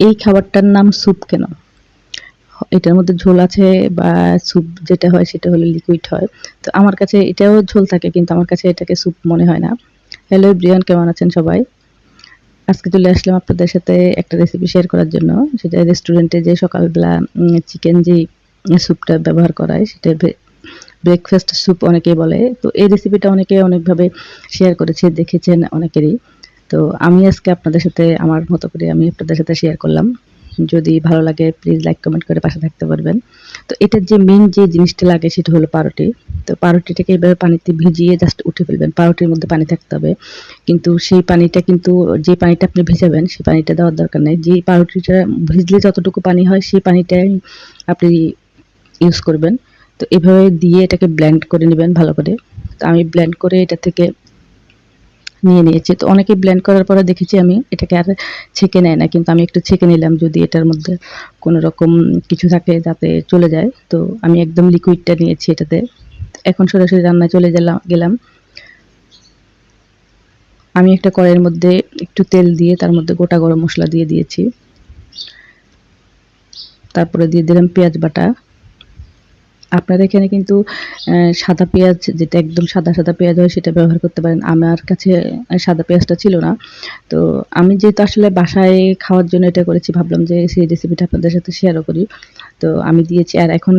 এই খাবারটার নাম স্যুপ কেন? এটার মধ্যে ঝোল আছে বা স্যুপ যেটা হয় সেটা হলো লিকুইড হয়। তো আমার কাছে এটাও ঝোল থাকে কিন্তু আমার কাছে এটাকে স্যুপ মনে হয় না। হ্যালো ব্রিয়ান কেমন আছেন সবাই? আজকে চলে আসলাম আপনাদের সাথে একটা রেসিপি শেয়ার করার জন্য। সেটা রেস্টুরেন্টে যে সকালবেলা চিকেন যে স্যুপটা ব্যবহার করায়, সেটা ব্রেকফাস্ট স্যুপ অনেকেই বলে। তো এই রেসিপিটা অনেকে অনেকভাবে শেয়ার করেছে, দেখেছেন অনেকেরই। তো আমি আজকে আপনাদের সাথে, আমার মতো করে আমি আপনাদের সাথে শেয়ার করলাম। যদি ভালো লাগে প্লিজ লাইক কমেন্ট করে পাশে থাকতে পারবেন। তো এটার যে মেন যে জিনিসটা লাগে, সেটা হলো পাউরুটি। তো পাউরুটিটাকে এভাবে পানিতে ভিজিয়ে জাস্ট উঠে ফেলবেন। পাউরুটির মধ্যে পানি থাকতে হবে। কিন্তু সেই পানিটা কিন্তু, যে পানিটা আপনি ভেজাবেন, সেই পানিটা দেওয়ার দরকার নেই। যে পাউরুটিটা ভিজলে যতটুকু পানি হয়, সেই পানিটাই আপনি ইউজ করবেন। তো এভাবে দিয়ে এটাকে ব্লেন্ড করে নেবেন ভালো করে। তো আমি ব্লেন্ড করে এটা থেকে নিয়ে নিয়েছি। তো অনেকে ব্লেন্ড করার পরে দেখেছি আমি এটাকে আর ছেঁকে নেয় না, কিন্তু আমি একটু ছেঁকে নিলাম যদি এটার মধ্যে কোনো রকম কিছু থাকে যাতে চলে যায়। তো আমি একদম লিকুইডটা নিয়েছি এটাতে। এখন সরাসরি রান্নায় চলে গেলাম গেলাম। আমি একটা কড়াইয়ের মধ্যে একটু তেল দিয়ে তার মধ্যে গোটা গরম মশলা দিয়ে দিয়েছি। তারপরে দিয়ে দিলাম পেঁয়াজ বাটা। আপনারা এখানে কিন্তু সাদা পেঁয়াজ, যেটা একদম সাদা সাদা পেঁয়াজ হয়, সেটা ব্যবহার করতে পারেন। আমার কাছে সাদা পেঁয়াজটা ছিল না। তো আমি যেহেতু আসলে বাসায় খাওয়ার জন্য এটা করেছি, ভাবলাম যে সেই রেসিপিটা আপনাদের সাথে শেয়ারও করি। তো আমি দিয়েছি, আর এখন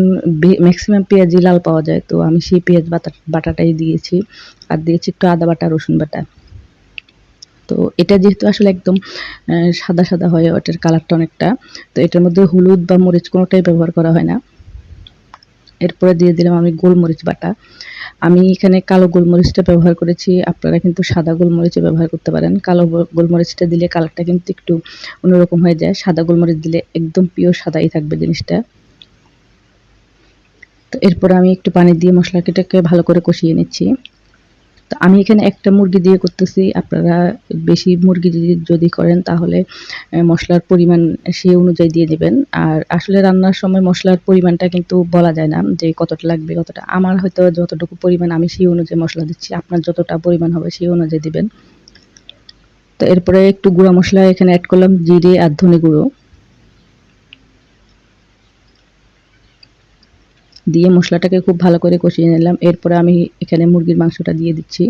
ম্যাক্সিমাম পেঁয়াজই লাল পাওয়া যায়। তো আমি সেই পেঁয়াজ বাটা বাটাটাই দিয়েছি। আর দিয়েছি একটু আদা বাটা, রসুন বাটা। তো এটা যেহেতু আসলে একদম সাদা সাদা হয়, ওটার কালারটা অনেকটা, তো এটার মধ্যে হলুদ বা মরিচ কোনোটাই ব্যবহার করা হয় না। এরপরে দিয়ে দিলাম আমি গোলমরিচ বাটা। আমি এখানে কালো গোলমরিচটা ব্যবহার করেছি। আপনারা কিন্তু সাদা গোলমরিচও ব্যবহার করতে পারেন। কালো গোলমরিচটা দিলে কালারটা কিন্তু একটু অন্যরকম হয়ে যায়। সাদা গোলমরিচ দিলে একদম পিওর সাদাই থাকবে জিনিসটা। তো এরপরে আমি একটু পানি দিয়ে মশলাটাকে ভালো করে কষিয়ে নিচ্ছি। তো আমি এখানে একটা মুরগি দিয়ে করতেছি। আপনারা বেশি মুরগি যদি করেন তাহলে মশলার পরিমাণ সেই অনুযায়ী দিয়ে দিবেন। আর আসলে রান্নার সময় মশলার পরিমাণটা কিন্তু বলা যায় না, যে কতটা লাগবে, কতটা। আমার হয়তো যতটুকু পরিমাণ আমি সেই অনুযায়ী মশলা দিচ্ছি, আপনার যতটা পরিমাণ হবে সেই অনুযায়ী দিবেন। তো এরপরে একটু গুঁড়া মশলা এখানে অ্যাড করলাম, জিরে আর ধনে গুঁড়ো। দিয়ে মশলাটাকে খুব ভালো করে কষিয়ে নিলাম। এরপরে আমি এখানে মুরগির মাংসটা দিয়ে দিচ্ছি।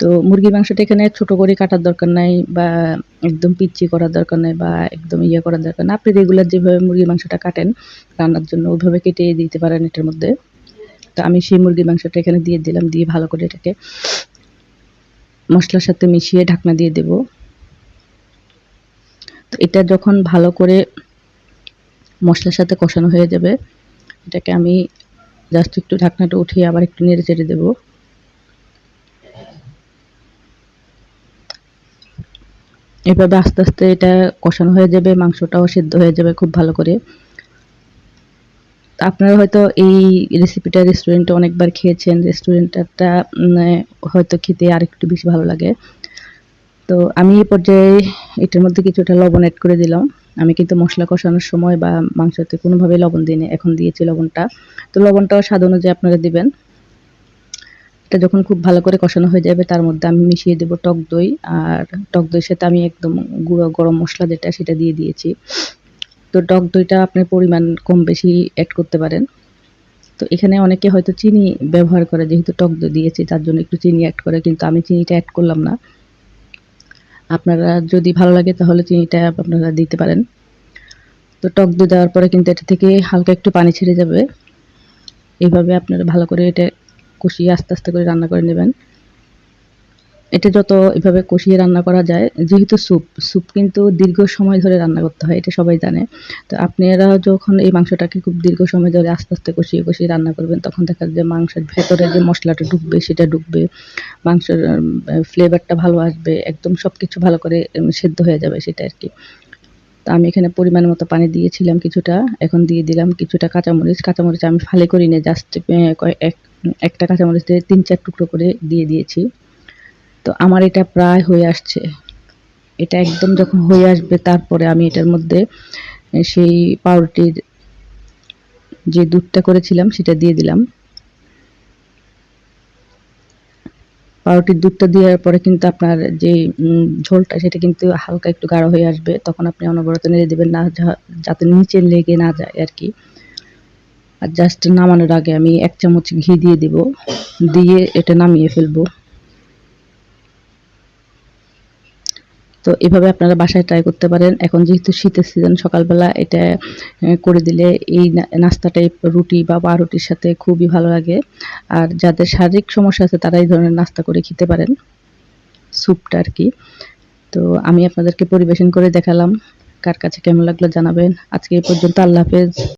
তো মুরগির মাংসটা এখানে ছোট করে কাটার দরকার নাই বা একদম পিচ্ছি করার দরকার নাই বা একদম ইয়ে করার দরকার না। আপনি রেগুলার যেভাবে মুরগির মাংসটা কাটেন, রান্নার জন্য ওইভাবে কেটে দিতে পারেন এটার মধ্যে। তো আমি সেই মুরগির মাংসটা এখানে দিয়ে দিলাম, দিয়ে ভালো করে এটাকে মশলার সাথে মিশিয়ে ঢাকনা দিয়ে দেব। তো এটা যখন ভালো করে মশলার সাথে কষানো হয়ে যাবে, এটাকে আমি জাস্ট একটু ঢাকনাটা উঠিয়ে আবার একটু নেড়ে চেড়ে দেবো। এভাবে আস্তে আস্তে এটা কষানো হয়ে যাবে, মাংসটাও সেদ্ধ হয়ে যাবে খুব ভালো করে। আপনারা হয়তো এই রেসিপিটা রেস্টুরেন্টে অনেকবার খেয়েছেন রেস্টুরেন্টটা হয়তো খেতে আর একটু বেশি ভালো লাগে। তো আমি এই পর্যায়ে এটার মধ্যে কিছুটা লবণ অ্যাড করে দিলাম। আমি কিন্তু মশলা কষানোর সময় বা মাংসতে কোনোভাবে লবণ দিই এখন দিয়েছি লবণটা। তো লবণটাও স্বাদ অনুযায়ী আপনারা দিবেন। এটা যখন খুব ভালো করে কষানো হয়ে যাবে, তার মধ্যে আমি মিশিয়ে দেব টক দই। আর টক দইয়ের সাথে আমি একদম গুঁড়ো গরম মশলা যেটা, সেটা দিয়ে দিয়েছি। তো টক দইটা আপনি পরিমাণ কম বেশি অ্যাড করতে পারেন। তো এখানে অনেকে হয়তো চিনি ব্যবহার করে, যেহেতু টক দই দিয়েছি, তার জন্য একটু চিনি অ্যাড করে, কিন্তু আমি চিনিটা অ্যাড করলাম না। আপনারা যদি ভালো লাগে, তাহলে চিনিটা আপনারা দিতে পারেন। তো টক দই দেওয়ার পরে কিন্তু এটা থেকে হালকা একটু পানি ছেড়ে যাবে। এইভাবে আপনারা ভালো করে এটা কষিয়ে আস্তে আস্তে করে রান্না করে নেবেন। এটা যত এভাবে কষিয়ে রান্না করা যায়, যেহেতু স্যুপ স্যুপ কিন্তু দীর্ঘ সময় ধরে রান্না করতে হয়, এটা সবাই জানে। তো আপনারা যখন এই মাংসটাকে খুব দীর্ঘ সময় ধরে আস্তে আস্তে কষিয়ে কষিয়ে রান্না করবেন, তখন দেখা যায় মাংসের ভেতরে যে মশলাটা ঢুকবে, সেটা ঢুকবে। মাংসের ফ্লেভারটা ভালো আসবে, একদম সব কিছু ভালো করে সেদ্ধ হয়ে যাবে সেটা আর কি। তো আমি এখানে পরিমাণ মতো পানি দিয়েছিলাম কিছুটা, এখন দিয়ে দিলাম কিছুটা কাঁচামরিচ। কাঁচামরিচ আমি ফালি করি না জাস্ট একটা কাঁচামরিচ দিয়ে তিন, চার টুকরো করে দিয়ে দিয়েছি। তো আমার এটা প্রায় হয়ে আসছে। এটা একদম যখন হয়ে আসবে তারপরে আমি এটার মধ্যে সেই পাউরুটির যে দুধটা করেছিলাম সেটা দিয়ে দিলাম। পাউরুটির দুধটা দেওয়ার পরে কিন্তু আপনার যে ঝোলটা সেটা কিন্তু হালকা একটু গাঢ় হয়ে আসবে। তখন আপনি অনবরত নেড়ে দেবেন না যাতে নিচে লেগে না যায় আর কি আর জাস্ট নামানোর আগে আমি এক চামচ ঘি দিয়ে দেব। দিয়ে এটা নামিয়ে ফেলব। তো এভাবে আপনারা বাসায় ট্রাই করতে পারেন। এখন যেহেতু শীতের সিজন সকালবেলা এটা করে দিলে এই না- নাস্তাটা রুটি বা পাউরুটির সাথে খুবই ভালো লাগে। আর যাদের শারীরিক সমস্যা আছে, তারা এই ধরনের নাস্তা করে খেতে পারেন। স্যুপটা আর কি। তো আমি আপনাদেরকে পরিবেশন করে দেখালাম, কার কাছে কেমন লাগল জানাবেন। আজকে এই পর্যন্ত আল্লাহ হাফেজ।